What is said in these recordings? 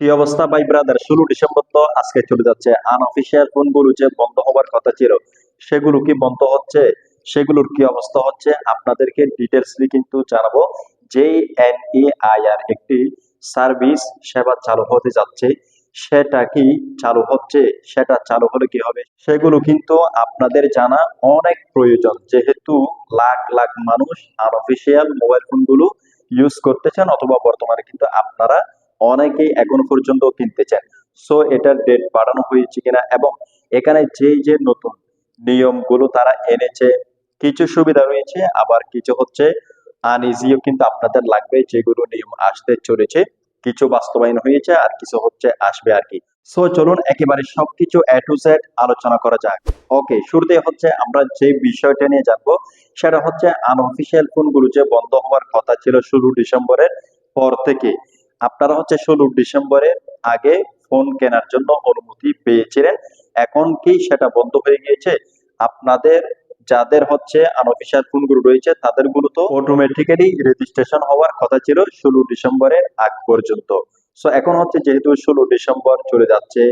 কি অবস্থা, ভাই ব্রাদার ষোলো ডিসেম্বর তো আজকে চলে যাচ্ছে। আনঅফিসিয়াল ফোনগুলো যে বন্ধ হওয়ার কথা ছিল, সেগুলো কি বন্ধ হচ্ছে? সেগুলোর কি অবস্থা হচ্ছে? আপনাদেরকে ডিটেলসলি কিন্তু জানাব। যেই এনইআইআর একটি সার্ভিস সেবা চালু হতে যাচ্ছে। সেটা কি চালু হচ্ছে? সেটা চালু হলে কি হবে? সেগুলো কিন্তু আপনাদের জানা অনেক প্রয়োজন। যেহেতু লাখ লাখ মানুষ আনঅফিসিয়াল মোবাইল ফোনগুলো ইউজ করতেছেন, অথবা বর্তমানে কিন্তু আপনারা অনেকেই এখনও পর্যন্ত কিনতেছেন সো এটার ডেট বাড়ানো হয়েছে কিনা এবং এখানে যেই যে নতুন নিয়মগুলো তারা এনেছে, কিছু সুবিধা রয়েছে, আবার কিছু হচ্ছে আনইজিও কিন্তু আপনাদের লাগবে যেগুলো নিয়ম আসতে চলেছে। কিছু বাস্তবায়ন হয়েছে আর কিছু হচ্ছে আসবে আর কি। সো চলুন একেবারে সবকিছু এ টু জেড আলোচনা করা যাক। ওকে শুরুতে হচ্ছে আমরা যে বিষয়টা নিয়ে জানব, সেটা হচ্ছে আনঅফিসিয়াল ফোনগুলো যে বন্ধ হওয়ার কথা ছিল ষোলো ডিসেম্বরের পর থেকে। আপনারা হচ্ছে ষোলো ডিসেম্বরের আগে ফোন কেনার জন্য অনুমতি পেয়েছিলেন। এখন কি সেটা বন্ধ হয়ে গিয়েছে? আপনাদের, যাদের হচ্ছে আনঅফিসিয়াল ফোনগুলো রয়েছে তাদেরগুলো তো অটোমেটিক্যালি রেজিস্ট্রেশন হওয়ার কথা ছিল ষোলো ডিসেম্বরের আগ পর্যন্ত। সো এখন হচ্ছে যেহেতু ষোলো ডিসেম্বর চলে যাচ্ছে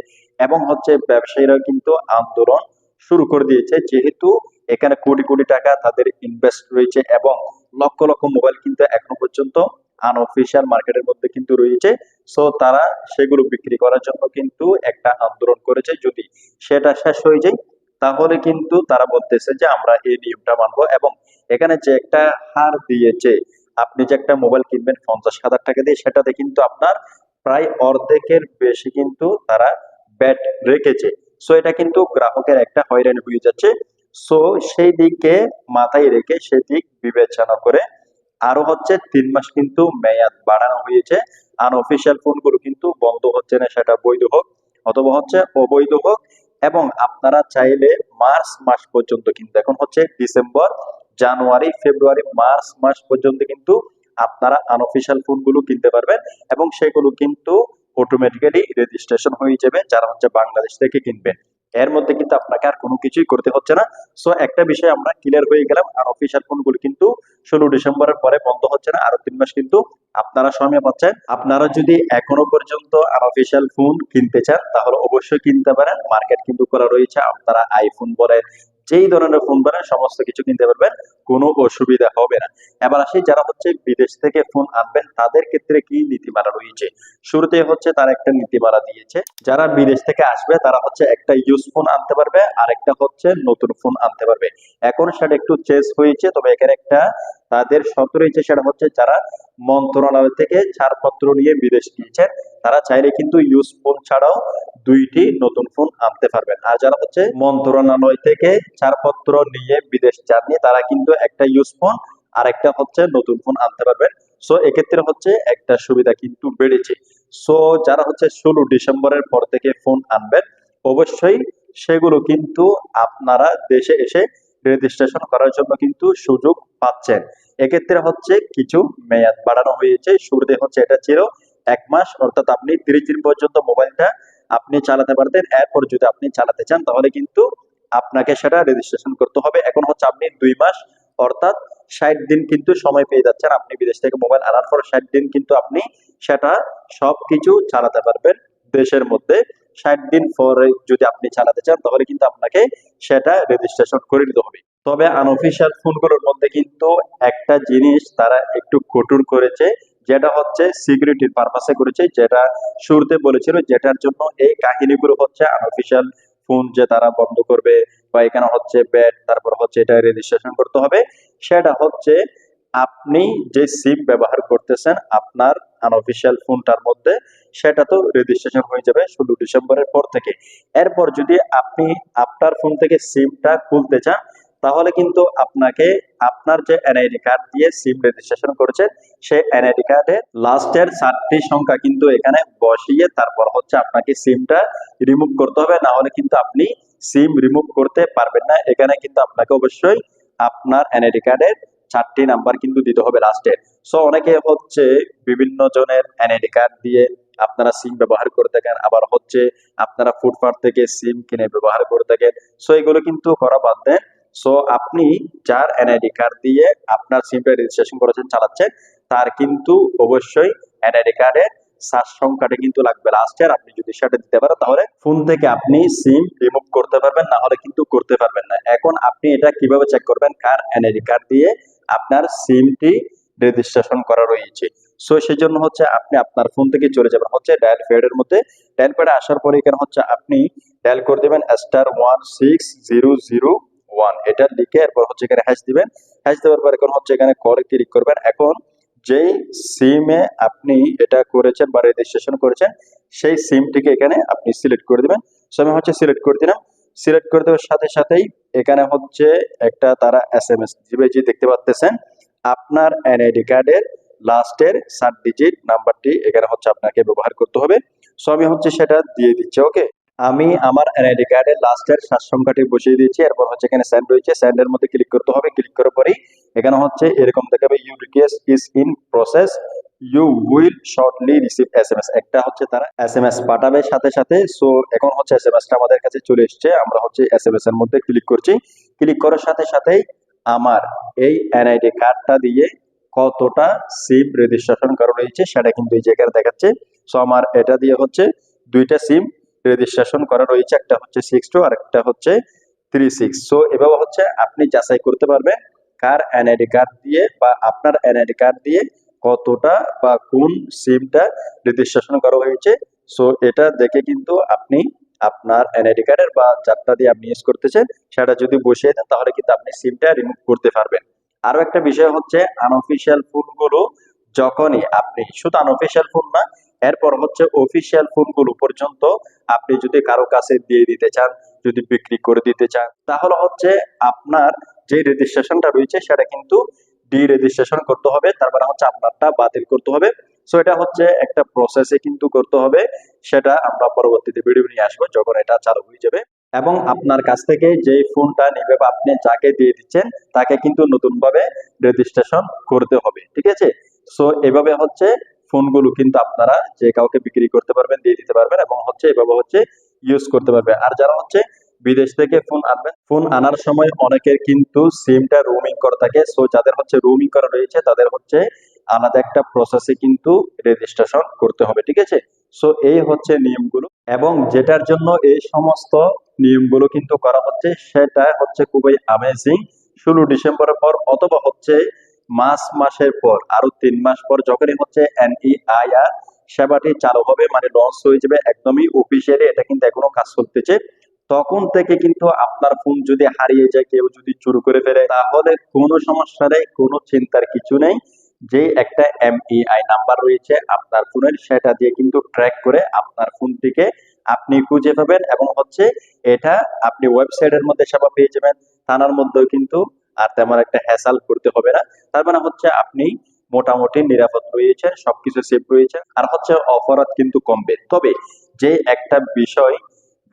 এবং হচ্ছে ব্যবসায়ীরা কিন্তু আন্দোলন শুরু করে দিয়েছে, যেহেতু এখানে কোটি কোটি টাকা তাদের ইনভেস্ট রয়েছে এবং লক্ষ লক্ষ মোবাইল কিন্তু এখনও পর্যন্ত আনঅফিসিয়াল মার্কেটের মধ্যে কিন্তু রয়েছে। সো তারা সেগুলো বিক্রি করার জন্য কিন্তু একটা আন্দোলন করেছে। যদি সেটা শেষ হয়ে যায়, তাহলে কিন্তু তারা বলতেছে যে আমরা এই নিয়মটা মানবো এবং এখানে যে একটা হার দিয়েছে, আপনি যে একটা মোবাইল কিনবেন পঞ্চাশ হাজার টাকা দিয়ে, সেটাতে কিন্তু আপনার প্রায় অর্ধেকের বেশি কিন্তু তারা ব্যাট রেখেছে। সো এটা কিন্তু গ্রাহকের একটা হয়রানি হয়ে যাচ্ছে। সো সেই দিকে মাথায় রেখে সেই দিক বিবেচনা করে আরও হচ্ছে তিন মাস কিন্তু মেয়াদ বাড়ানো হয়েছে। আনঅফিসিয়াল ফোনগুলো কিন্তু বন্ধ হচ্ছে না, সেটা বৈধ হোক অথবা হচ্ছে অবৈধ হোক এবং আপনারা চাইলে মার্চ মাস পর্যন্ত কিন্তু, এখন হচ্ছে ডিসেম্বর, জানুয়ারি, ফেব্রুয়ারি, মার্চ মাস পর্যন্ত কিন্তু আপনারা আনঅফিসিয়াল ফোনগুলো কিনতে পারবেন এবং সেগুলো কিন্তু অটোমেটিক্যালি রেজিস্ট্রেশন হয়ে যাবে যারা হচ্ছে বাংলাদেশ থেকে কিনবেন। এর মধ্যে কিন্তু আপনাকে আর কোনো কিছুই করতে হচ্ছে না। সো একটা বিষয় আমরা ক্লিয়ার হয়ে গেলাম, আর অফিসিয়াল ফোনগুলো কিন্তু ষোলো ডিসেম্বরের পরে বন্ধ হচ্ছে না আরও তিন মাস কিন্তু আপনারা সময় পাচ্ছেন। আপনারা যদি এখনও পর্যন্ত আর অফিসিয়াল ফোন কিনতে চান, তাহলে অবশ্যই কিনতে পারেন। মার্কেট কিন্তু করা রয়েছে, আপনারা আইফোন বলেন, যেই ধরনের ফোন বলেন, সমস্ত কিছু কিনতে পারবেন। কোনো অসুবিধা হবে না। এবার আসি যারা হচ্ছে বিদেশ থেকে ফোন আনবেন, তাদের ক্ষেত্রে কি নীতিমালা রয়েছে? শুরুতে হচ্ছে তারা একটা নীতিমালা দিয়েছে, যারা বিদেশ থেকে আসবে, তারা হচ্ছে একটা ইউজ ফোন আনতে পারবে আর একটা হচ্ছে নতুন ফোন আনতে পারবে। এখন সেটা একটু চেঞ্জ হয়েছে, তবে এখানে একটা তাদের শর্ত রয়েছে, সেটা হচ্ছে যারা মন্ত্রণালয় থেকে ছাড়পত্র নিয়ে বিদেশ গিয়েছেন, তারা চাইলে কিন্তু ইউজ ফোন ছাড়াও দুইটি নতুন ফোন আনতে পারবেন। আর যারা হচ্ছে মন্ত্রণালয় থেকে ছাড়পত্র নিয়ে বিদেশ যাননি, তারা কিন্তু একটা ইউজ ফোন আর একটা হচ্ছে নতুন ফোন আনতে পারবেন। সো এক্ষেত্রে হচ্ছে একটা সুবিধা কিন্তু বেড়েছে। সো যারা হচ্ছে ষোলো ডিসেম্বরের পর থেকে ফোন আনবেন, অবশ্যই সেগুলো কিন্তু আপনারা দেশে এসে রেজিস্ট্রেশন করার জন্য কিন্তু সুযোগ পাচ্ছেন। এক্ষেত্রে হচ্ছে কিছু মেয়াদ বাড়ানো হয়েছে। শুরুতে হচ্ছে এটা ছিল এক মাস, অর্থাৎ আপনি তিরিশ দিন পর্যন্ত মোবাইলটা আপনি চালাতে পারতেন। এরপর যদি আপনি চালাতে চান, তাহলে কিন্তু আপনাকে সেটা রেজিস্ট্রেশন করতে হবে। এখন হচ্ছে আপনি দুই মাস অর্থাৎ ষাট দিন কিন্তু সময় পেয়ে যাচ্ছেন আপনি বিদেশ থেকে মোবাইল আনার পর ষাট দিন কিন্তু আপনি সেটা সবকিছু চালাতে পারবেন দেশের মধ্যে। ষাট দিন পরে যদি আপনি চালাতে চান, তাহলে কিন্তু আপনাকে সেটা রেজিস্ট্রেশন করে নিতে হবে। তবে আনঅফিসিয়াল ফোনগুলোর মধ্যে কিন্তু একটা জিনিস তারা একটু কঠোর করেছে, যেটা হচ্ছে সিকিউরিটির পারপাসে করেছে, যেটা শুরুতে বলেছিল, যেটার জন্য এই কাহিনীগুলো হচ্ছে আনঅফিসিয়াল ফোন যে তারা বন্ধ করবে বা এখানে হচ্ছে ব্যাট তারপর হচ্ছে এটা রেজিস্ট্রেশন করতে হবে। সেটা হচ্ছে আপনি যে সিম ব্যবহার করতেছেন আপনার আনঅফিসিয়াল ফোনটার মধ্যে, সেটা তো রেজিস্ট্রেশন হয়ে যাবে ষোলো ডিসেম্বরের পর থেকে। এরপর যদি আপনি আপনার ফোন থেকে সিমটা খুলতে চান, তাহলে কিন্তু আপনাকে আপনার যে এনআইডি কার্ড দিয়ে সিম রেজিস্ট্রেশন করেছে সেই এনআইডি কার্ডের লাস্টের চারটি সংখ্যা কিন্তু এখানে বসিয়ে তারপর হচ্ছে আপনাকে সিমটা রিমুভ করতে হবে। না হলে কিন্তু আপনি সিম রিমুভ করতে পারবেন না। এখানে কিন্তু আপনাকে অবশ্যই আপনার এনআইডি কার্ডের চারটি নাম্বার কিন্তু দিতে হবে লাস্টের সো অনেকে হচ্ছে বিভিন্ন জনের এনআইডি কার্ড দিয়ে আপনারা সিম ব্যবহার করে থাকেন, আবার হচ্ছে আপনারা ফুটপাথ থেকে সিম কিনে ব্যবহার করে থাকেন। সো এগুলো কিন্তু করা বাদ দেন। সো আপনি যার এনআইডি কার্ড দিয়ে আপনার সিমটা রেজিস্ট্রেশন করেছেন, চালাচ্ছেন, তার কিন্তু অবশ্যই এনআইডি কার্ডে সার সংখ্যাটা কিন্তু লাগবে। লাস্টের আপনি যদি সেটা দিতে পারেন, তাহলে ফোন থেকে আপনি সিম রিমুভ করতে পারবেন, না হলে কিন্তু করতে পারবেন না। এখন আপনি এটা কীভাবে চেক করবেন? কার এনআইডি কার্ড দিয়ে আপনার সিমটি রেজিস্ট্রেশন করা রয়েছে। সো সেই জন্য হচ্ছে আপনি আপনার ফোন থেকে চলে যাবেন। হচ্ছে ডায়াল প্যাডের মধ্যে। ডায়াল প্যাডে আসার পরে এখানে হচ্ছে আপনি ডায়াল করে দেবেন star one six zero zero one এটা লিখে এরপর হচ্ছে এখানে হ্যাশ দিবেন। হ্যাশ দেওয়ার পর এখন হচ্ছে এখানে কলে ক্লিক করবেন। এখন যেই সিমে আপনি এটা করেছেন বা রেজিস্ট্রেশন করেছেন, সেই সিমটিকে এখানে আপনি সিলেক্ট করে দিবেন। সো আমি হচ্ছে সিলেক্ট করে দিলাম। সিলেক্ট করে দেওয়ার সাথে সাথেই এখানে হচ্ছে একটা তারা এস এম এস দিবে যে দেখতে পাচ্তেছেন, আপনার এনআইডি কার্ডের লাস্টের সাত ডিজিট নাম্বারটি এখানে হচ্ছে আপনাকে ব্যবহার করতে হবে। সো আমি হচ্ছে সেটা দিয়ে দিচ্ছি ওকে আমি আমার এনআইডি কার্ডের লাস্টের সাত সংখ্যাটি বসিয়ে দিয়েছি। এরপর হচ্ছে এখানে স্যান্ড রয়েছে। স্যান্ডের মধ্যে ক্লিক করতে হবে। ক্লিক করার পরেই এখানে হচ্ছে এরকম দেখাবে you request is in process you will shortly receive S M S একটা হচ্ছে তারা এস এম এস পাঠাবে সাথে সাথে। সো এখন হচ্ছে এস এম এসটা আমাদের কাছে চলে এসছে। আমরা হচ্ছে এস এম এস এর মধ্যে ক্লিক করছি। ক্লিক করার সাথে সাথেই আমার এই এনআইডি কার্ডটা দিয়ে কতটা সিম রেজিস্ট্রেশন করা রয়েছে সেটা কিন্তু এই জায়গায় দেখাচ্ছে। সো আমার এটা দিয়ে হচ্ছে দুইটা সিম রেজিস্ট্রেশন করা রয়েছে। একটা হচ্ছে সিক্স টু আর একটা হচ্ছে থ্রি সিক্স সো এভাবে হচ্ছে আপনি যাচাই করতে পারবেন। কার এনআইডি কার্ড দিয়ে বা আপনার এনআইডি কার্ড দিয়ে কতটা বা কোন সিমটা রেজিস্ট্রেশন করা হয়েছে। সো এটা দেখে কিন্তু আপনি আপনার এনআইডি কার্ডের বা যারটা দিয়ে আপনি ইউজ করতেছেন, সেটা যদি বসিয়ে দেন, তাহলে কিন্তু আপনি সিমটা রিমুভ করতে পারবেন। আরও একটা বিষয় হচ্ছে আনঅফিসিয়াল ফোনগুলো যখনই আপনি, শুধু আনঅফিসিয়াল ফোন না, এরপর হচ্ছে অফিসিয়াল ফোনগুলো পর্যন্ত আপনি যদি কারও কাছে দিয়ে দিতে চান, যদি বিক্রি করে দিতে চান, তাহলে হচ্ছে আপনার যে রেজিস্ট্রেশনটা রয়েছে, সেটা কিন্তু ডি রেজিস্ট্রেশন করতে হবে। তারপরে হচ্ছে আপনারটা বাতিল করতে হবে। সো এটা হচ্ছে একটা প্রসেসে কিন্তু করতে হবে। সেটা আমরা পরবর্তীতে ভিডিও নিয়ে আসব যখন এটা চালু হয়ে যাবে। এবং আপনার কাছ থেকে যে ফোনটা নিবে বা আপনি যাকে দিয়ে দিচ্ছেন, তাকে কিন্তু নতুন ভাবে রেজিস্ট্রেশন করতে হবে। ঠিক আছে? সো এভাবে হচ্ছে ফোনগুলো কিন্তু আপনারা যে কাউকে বিক্রি করতে পারবেন, দিয়ে দিতে পারবেন এবং হচ্ছে এভাবে হচ্ছে ইউজ করতে পারবেন আর যারা হচ্ছে বিদেশ থেকে ফোন আনবেন ফোন আনার সময় অনেকের কিন্তু সিমটা রোমিং করা থাকে। সো যাদের হচ্ছে রোমিং করা রয়েছে, তাদের হচ্ছে আলাদা একটা প্রসেসে কিন্তু রেজিস্ট্রেশন করতে হবে, ঠিক আছে? সো এই হচ্ছে নিয়মগুলো। এবং যেটার জন্য এই সমস্ত নিয়মগুলো কিন্তু করা হচ্ছে, সেটা হচ্ছে খুবই আমেজিং ষোলো ডিসেম্বরের পর অথবা হচ্ছে মাস মাসের পর আরও তিন মাস পর যখনই হচ্ছে এনইআইআর সেবাটি চালু হবে মানে লঞ্চ হয়ে যাবে, একদমই অফিসিয়ালি এটা কিন্তু এখনও কাজ চলতেছে। তখন থেকে কিন্তু আপনার ফোন যদি হারিয়ে যায়, কেউ যদি চুরি করে ফেলে, তাহলে কোনো সমস্যা নেই, কোনো চিন্তার কিছু নেই। যে একটা এমইআই নাম্বার রয়েছে, আপনার ফোনের, সেটা দিয়ে কিন্তু ট্র্যাক করে আপনার ফোনটিকে আপনি খুঁজে পাবেন এবং হচ্ছে এটা আপনি ওয়েবসাইটের মধ্যে সেবা পেয়ে যাবেন। থানার মধ্যেও কিন্তু আর তেমন একটা হ্যাসাল করতে হবে না। তার মানে হচ্ছে আপনি মোটামুটি নিরাপদ রয়েছে সবকিছু সেফ রয়েছে আর হচ্ছে অপরাধ কিন্তু কমবে। তবে যে একটা বিষয়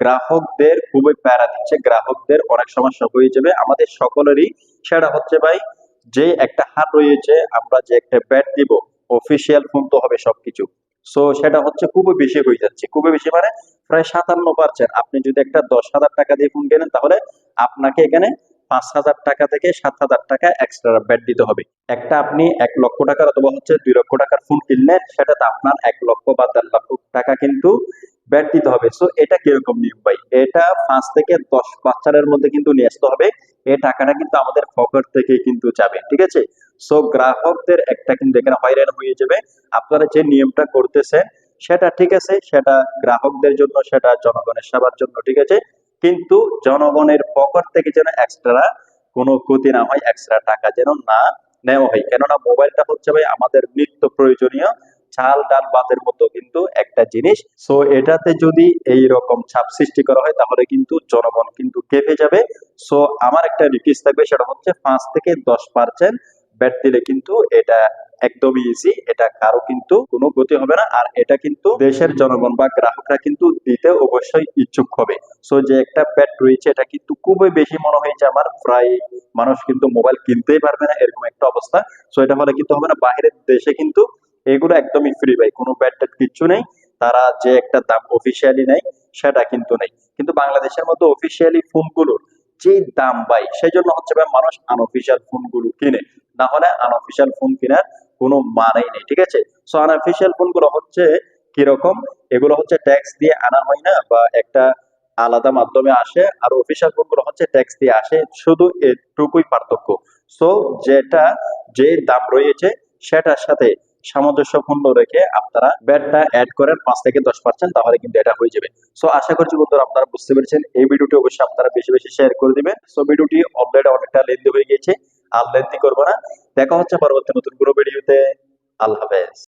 গ্রাহকদের খুবই প্যারা দিচ্ছে। গ্রাহকদের অনেক সমস্যা হয়ে যাবে। আমাদের সকলেরই সেটা হচ্ছে ভাই, যে একটা হার রয়েছে, আমরা যে একটা ব্যাট দিব অফিসিয়াল ফোন তো হবে সবকিছু। সো সেটা হচ্ছে খুবই বেশি হয়ে যাচ্ছে। খুবই বেশি মানে প্রায় সাতান্ন পার্সেন্ট আপনি যদি একটা দশ হাজার টাকা দিয়ে ফোন কেনেন, তাহলে আপনাকে এখানে পাঁচ হাজার টাকা থেকে সাত হাজার টাকা এক্সট্রা ব্যাট দিতে হবে। একটা আপনি এক লক্ষ টাকার অথবা হচ্ছে দুই লক্ষ টাকার ফোন কিনলেন, সেটাতে আপনার এক লক্ষ বা দেড় লক্ষ টাকা কিন্তু ব্যাট দিতে হবে। সো এটা কীরকম নিয়ম ভাই? এটা পাঁচ থেকে দশ বাচ্চারের মধ্যে কিন্তু নিয়ে আসতে হবে। এই টাকাটা কিন্তু আমাদের পকেট থেকে কিন্তু যাবে, ঠিক আছে? সো গ্রাহকদের একটা কিন্তু এখানে হয়রান হয়ে যাবে। আপনারা যে নিয়মটা করতেছেন, সেটা ঠিক আছে, সেটা গ্রাহকদের জন্য, সেটা জনগণের সেবার জন্য, ঠিক আছে? কিন্তু জনগণের পকেট থেকে যেন এক্সট্রা কোনো ক্ষতি না হয় এক্সট্রা টাকা যেন না নেওয়া হয়। কেননা মোবাইলটা হচ্ছে ভাই আমাদের নিত্য প্রয়োজনীয়। চাল ডাল ভাতের মতো কিন্তু একটা জিনিস। সো এটাতে যদি এই রকম ছাপ সৃষ্টি করা হয়, তাহলে কিন্তু জনগণ কিন্তু কেঁপে যাবে। সো আমার একটা রিকোয়েস্ট থাকবে, সেটা হচ্ছে পাঁচ থেকে দশ পার্সেন্ট ব্যাট দিলে কিন্তু এটা একদমই ইজি এটা কারও কিন্তু কোনো গতি হবে না। আর এটা কিন্তু দেশের জনগণ বা গ্রাহকরা কিন্তু দিতে অবশ্যই ইচ্ছুক হবে। সো যে একটা ব্যাট রয়েছে, এটা কিন্তু খুবই বেশি মনে হয়েছে আমার প্রায় মানুষ কিন্তু মোবাইল কিনতেই পারবে না, এরকম একটা অবস্থা। সো এটা হলে কিন্তু হবে না। বাইরের দেশে কিন্তু এগুলো একদমই ফ্রি ভাই, কোনো ব্যাট কিচ্ছু নেই। তারা যে একটা দাম অফিসিয়ালি নেই সেটা কিন্তু নেই। কিন্তু বাংলাদেশের মধ্যে অফিসিয়ালি ফোনগুলোর যে দাম ভাই সেই জন্য হচ্ছে ভাই মানুষ আনঅফিসিয়াল ফোনগুলো কিনে। না হলে আনঅফিসিয়াল ফোন কেনার কোনো মানেই নেই, ঠিক আছে? সো আনঅফিসিয়াল ফোনগুলো হচ্ছে কীরকম? এগুলো হচ্ছে ট্যাক্স দিয়ে আনা হয় না বা একটা আলাদা মাধ্যমে আসে, আর অফিসিয়াল ফোনগুলো হচ্ছে ট্যাক্স দিয়ে আসে, শুধু এটুকুই পার্থক্য। সো যেটা যে দাম রয়েছে, সেটার সাথে সামঞ্জস্যপূর্ণ রেখে আপনারা ব্যাটটা অ্যাড করেন পাঁচ থেকে দশ পার্সেন্ট তাহলে কিন্তু এটা হয়ে যাবে। সো আশা করছি বন্ধুরা আপনারা বুঝতে পেরেছেন। এই ভিডিওটি অবশ্যই আপনারা বেশি বেশি শেয়ার করে দিবেন। সো ভিডিওটি অলরেডি অনেকটা লেন্দি হয়ে গেছে আর লেন্দি করব না। দেখা হচ্ছে পরবর্তী নতুন কোনো ভিডিওতে আল্লাহ হাফেজ।